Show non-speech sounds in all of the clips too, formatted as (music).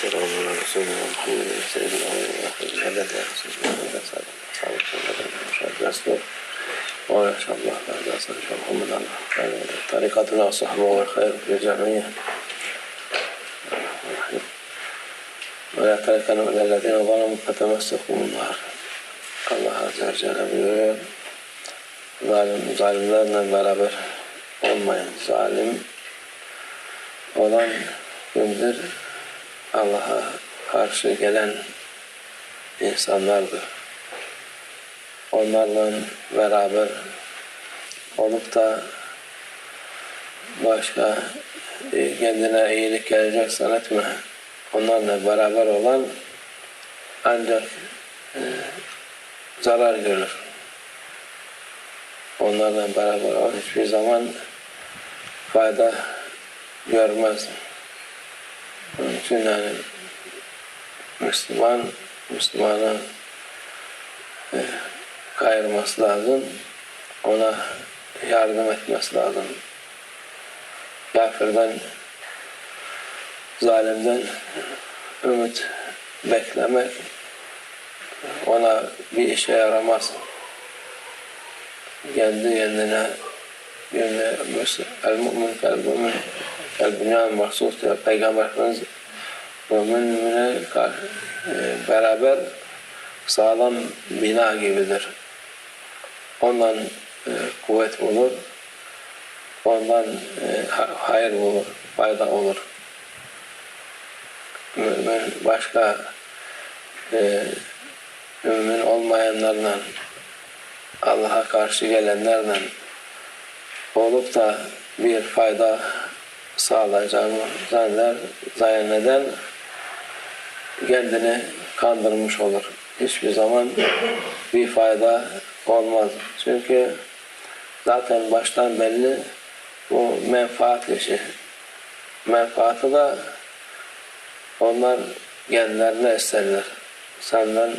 والسلام على رسولنا محمد سيدنا وآخر عدد يا رسول الله صلى الله عليه وسلم وإن شاء الله بعد أصل محمد على طريقتنا وصحبه والخير في الجميع ولا تركنوا إلى الذين ظلموا فتمسكوا النار Allah Azze ve Celle buyuruyor zalim, zalimlerle beraber olmayın zalim olan gündür Allah'a karşı gelen insanlardır. Onlarla beraber olup da başka e, kendine iyilik gelecek zannetme. Onlarla beraber olan ancak e, zarar görür. Onlarla beraber olan hiçbir zaman fayda görmez. Onun için yani Müslüman, Müslümana e, kayırması lazım. Ona yardım etmesi lazım. Kafirden, zalimden ümit beklemek ona bir işe yaramaz. Kendi kendine yönle el mümin kel mümin kel bünyan mahsus diyor Peygamber Efendimiz mümin mümine beraber sağlam bina gibidir. Ondan e, kuvvet bulur, ondan e, hayır bulur, fayda olur. Mümin başka e, mümin olmayanlarla Allah'a karşı gelenlerle olup da bir fayda sağlayacağını zanneder, zanneden kendini kandırmış olur. Hiçbir zaman bir fayda olmaz. Çünkü zaten baştan belli bu menfaat işi. Menfaatı da onlar kendilerine isterler. Senden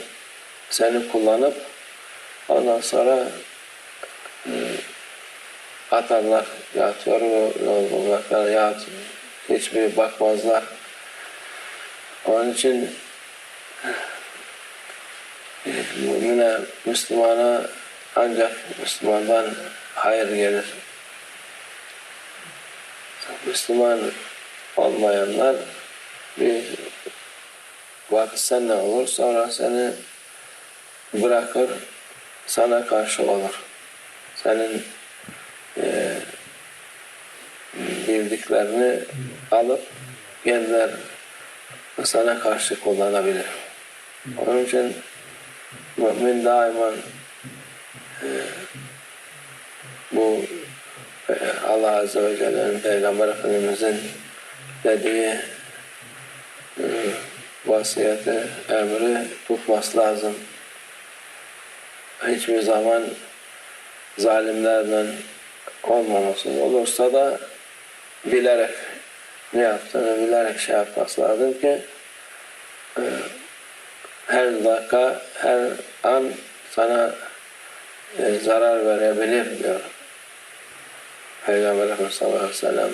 seni kullanıp ondan sonra atarlar, yatıyor yol bulmaklar, ya hiçbir bakmazlar. Onun için mümine, Müslümana ancak Müslümandan hayır gelir. Müslüman olmayanlar bir vakit seninle olur, sonra seni bırakır, sana karşı olur. Senin e, bildiklerini alıp kendiler sana karşı kullanabilir. Onun için mümin daima e, bu e, Allah Azze ve Celle'nin Peygamber Efendimiz'in dediği e, vasiyeti, emri tutması lazım. Hiçbir zaman zalimlerle olmaması olursa da bilerek ne yaptığını bilerek şey yapması lazım ki e, her dakika, her an sana e, zarar verebilir diyor. Peygamber Efendimiz sallallahu aleyhi ve sellem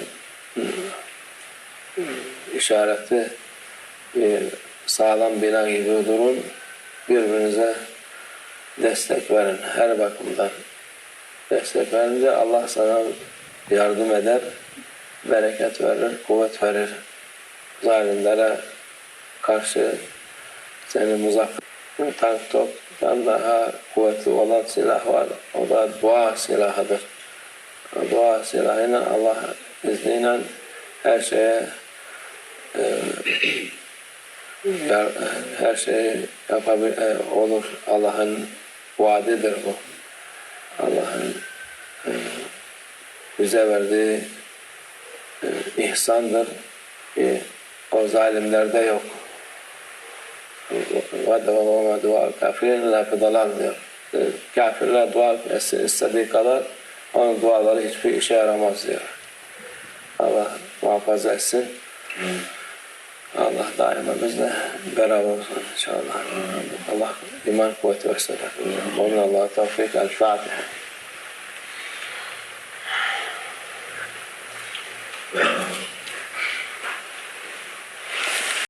işareti bir sağlam bina gibi durun, birbirinize destek verin her bakımdan. Destek verince Allah sana yardım eder, bereket verir, kuvvet verir. Zalimlere karşı seni muzaffer tank toptan daha kuvvetli olan silah var. O da dua silahıdır. Dua silahıyla Allah izniyle her şeye e, (clears throat) her şeyi yapabil e, olur. Allah'ın vaadidir bu. Allah'ın e, bize verdiği ihsandır. E, o zalimlerde yok. وَدَوَمَا دُعَا الْكَافِرِينَ لَا فِضَلَانْ diyor. E, kafirler dua etsin istediği kadar onun duaları hiçbir işe yaramaz diyor. Allah muhafaza etsin. Allah daima bizle beraber olsun inşallah. Allah iman kuvveti versin. Onun Allah'a tevfik. El-Fatiha.